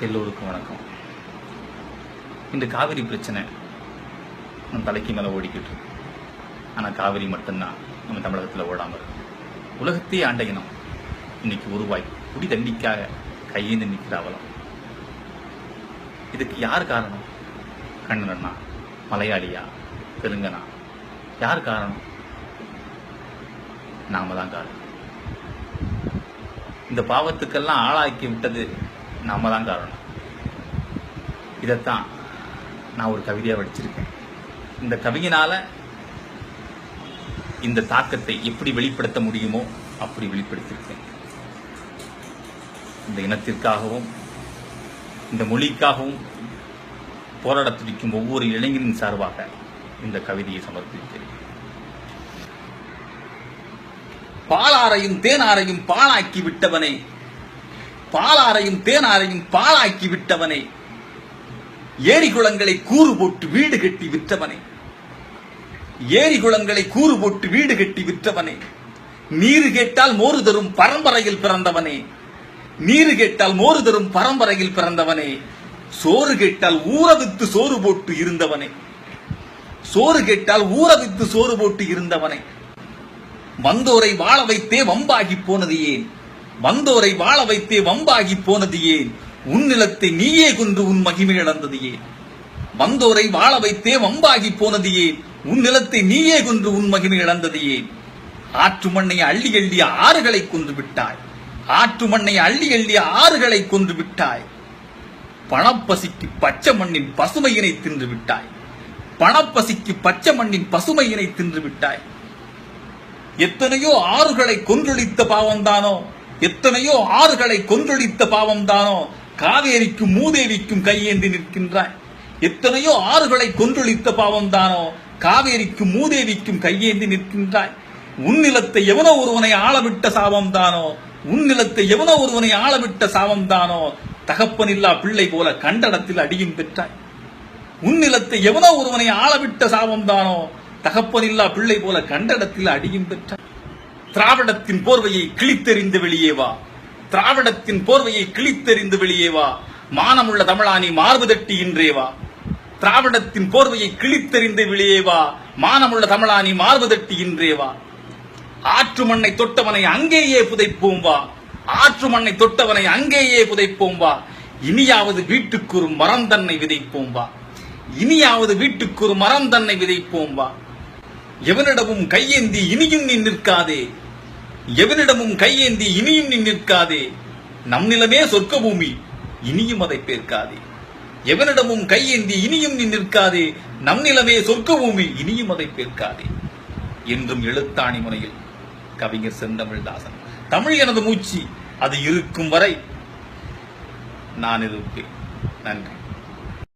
எல்லோருக்கும் வணக்கம். இந்த காவிரி பிரச்சனை நம்ம தலைக்கு மேலே ஓடிக்கிட்டு இருக்கு. ஆனால் காவிரி மட்டும்தான் நம்ம தமிழகத்தில் ஓடாமல் இருக்கு. உலகத்தையே ஆண்ட இனம் இன்னைக்கு உருவாய் குடி தண்டிக்காக கையேந்து நிற்கிற அவலம். இதுக்கு யார் காரணம்? கண்ணனா மலையாளியா தெலுங்கனா? யார் காரணம்? நாம தான் காரணம். இந்த பாவத்துக்கெல்லாம் ஆளாக்கி விட்டது நாம தான் காரணம். இதைத்தான் நான் ஒரு கவிதையாக படிச்சிருக்கேன் இந்த கவியினால இந்த தாக்கத்தை எப்படி வெளிப்படுத்த முடியுமோ அப்படி வெளிப்படுத்தியிருக்கேன் இந்த இனத்திற்காகவும் இந்த மொழிக்காகவும் போராட துடிக்கும் ஒவ்வொரு இளைஞரின் சார்பாக இந்த கவிதையை சமர்ப்பிக்கிறேன். பாலாரையும் தேனாரையும் பாலாக்கி விட்டவனை பாலாரையும் தேனாரையும் பாழாக்கி விட்டவனே. ஏரி குளங்களை கூறு போட்டு வீடு கட்டி விற்றவனே. ஏரி குளங்களை கூறு போட்டு வீடு கட்டி விற்றவனே. நீரு கேட்டால் மோறு தரும் பரம்பரையில் பிறந்தவனே. நீரு கேட்டால் மோறு தரும் பரம்பரையில் பிறந்தவனே. சோறு கேட்டால் ஊற வித்து சோறு போட்டு இருந்தவனே. சோறு கேட்டால் ஊற வித்து சோறு போட்டு இருந்தவனே. வந்தோரை வாழ வைத்தே வம்பாகி போனது ஏன்? வந்தோரை வாழ வைத்தே வம்பாகி போனது ஏன்? உன் நிலத்தை நீயே கொன்று உன் மகிமை இழந்தது ஏன்? வந்தோரை வாழ வைத்தே வம்பாகி போனது ஏன்? உன் நிலத்தை நீயே கொன்று உன் மகிமை இழந்தது ஏன்? ஆற்று மண்ணை அள்ளி எள்ளிய ஆறுகளை கொன்று விட்டாய். ஆற்று மண்ணை அள்ளி எள்ளிய ஆறுகளை கொன்று விட்டாய். பணப்பசிக்கு பச்சை மண்ணின் பசுமையினை தின்று விட்டாய். பணப்பசிக்கு பச்சை மண்ணின் பசுமையினை தின்று விட்டாய். எத்தனையோ ஆறுகளை கொன்றொழித்த பாவம்தானோ? எத்தனையோ ஆறுகளை கொன்றொழித்த பாவம்தானோ காவேரிக்கும் மூதேவிக்கும் கையேந்தி நிற்கின்றாய். எத்தனையோ ஆறுகளை கொன்றொழித்த பாவம்தானோ காவேரிக்கும் மூதேவிக்கும் கையேந்தி நிற்கின்றாய். உன்னிலத்தை எவனோ ஒருவனை ஆளவிட்ட சாபம் தானோ உன்னிலத்தை எவனோ ஒருவனை ஆளவிட்ட சாபம் தானோ தகப்பனில்லா பிள்ளை போல கண்டடத்தில் அடியும் பெற்றாய். உன்னிலத்தை எவனோ ஒருவனை ஆளவிட்ட சாபம் தானோ தகப்பனில்லா பிள்ளை போல கண்டடத்தில் அடியும் பெற்றார் திராவிடத்தின் போர்வையை கிழித்தெறிந்து வெளியே வா. திராவிடத்தின் போர்வையை கிழித்தெறிந்து வெளியே வா. மானமுள்ள தமிழானி மார்பு தட்டி இன்றே வா. திராவிடத்தின் போர்வையை கிழித்தெறிந்து வெளியே வா. மானமுள்ள தமிழானி மார்பு தட்டி இன்றே வா. ஆற்று மண்ணை தொட்டவனை அங்கேயே புதைப்போம் வா. ஆற்று மண்ணை தொட்டவனை அங்கேயே புதைப்போம் வா. இனியாவது வீட்டுக்கு ஒரு மரம் தன்னை விதைப்போம் வா. இனியாவது வீட்டுக்கு ஒரு மரம் தன்னை விதைப்போம் வா. எவனிடமும் கையேந்தி இனியும் நீ நிற்காதே. எவனிடமும் கையேந்தி இனியும் நீ நிற்காதே. நம் நிலமே சொர்க்க பூமி இனியும் அதை பேர்க்காதே. எவனிடமும் கையேந்தி இனியும் நீ நிற்காதே. நம் நிலமே சொர்க்க பூமி இனியும் அதை பேர்க்காதே. என்றும் எழுத்தாணி முனையில் கவிஞர் செந்தமிழ்தாசன் தமிழ் எனது மூச்சு அது இருக்கும் வரை நான் இருப்பேன் நன்றி.